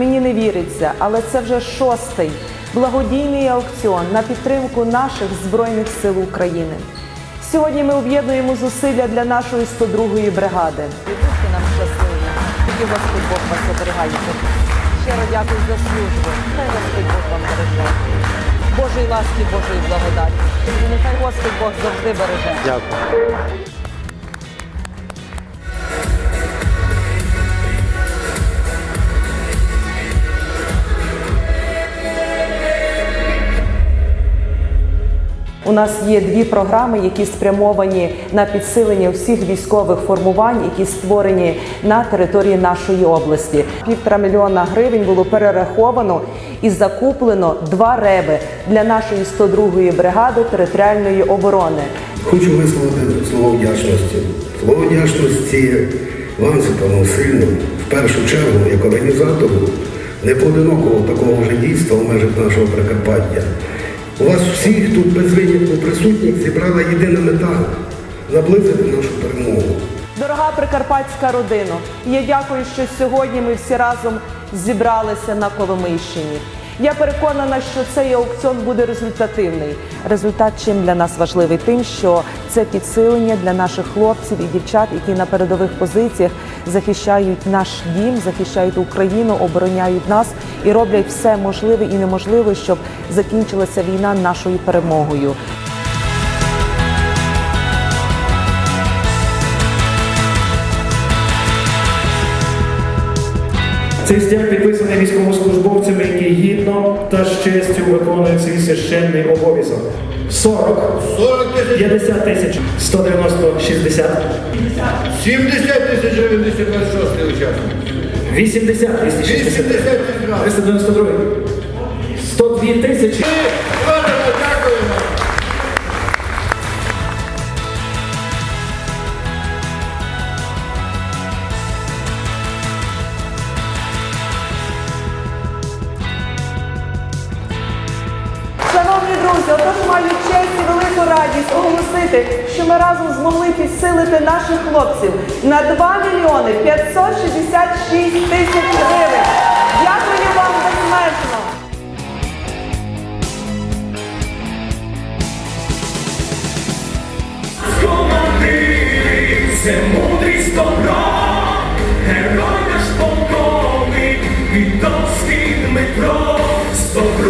Мені не віриться, але це вже шостий благодійний аукціон на підтримку наших збройних сил України. Сьогодні ми об'єднуємо зусилля для нашої 102-ї бригади. Будьте нам щасливі, тільки Господь Бог вас оберігає. Щиро дякую за службу. Хай Господь Бог вам береже. Божої ласки, Божої благодаті. Нехай Господь Бог завжди береже. Дякую. У нас є дві програми, які спрямовані на підсилення всіх військових формувань, які створені на території нашої області. Півтора мільйона гривень було перераховано і закуплено два реби для нашої 102-ї бригади територіальної оборони. Хочу висловити слово вдячності. Слово вдячності вам, Світлану Сильну, в першу чергу, як організатору непоодинокого такого вже дійства в межах нашого Прикарпаття. У вас всіх тут без винятку присутніх зібрала єдина мета наблизити нашу перемогу. Дорога прикарпатська родина, я дякую, що сьогодні ми всі разом зібралися на Коломийщині. Я переконана, що цей аукціон буде результативний. Результат чим для нас важливий? Тим, що це підсилення для наших хлопців і дівчат, які на передових позиціях захищають наш дім, захищають Україну, обороняють нас і роблять все можливе і неможливе, щоб закінчилася війна нашою перемогою. Цей стяг підписаний військовослужбовцями, які гідно та з честю виконують свій священний обов'язок. 40, 40 тисяч, 50 тисяч, 190, 60, 70 тисяч гривень 226 учасник. 80, 260, 80 тисяч гривень. 392, 102 тисячі. Шановні друзі, отож маю честь велику радість оголосити, що ми разом змогли підсилити наших хлопців на 2 мільйони 566 Дмитро, Дмитро, Дмитро,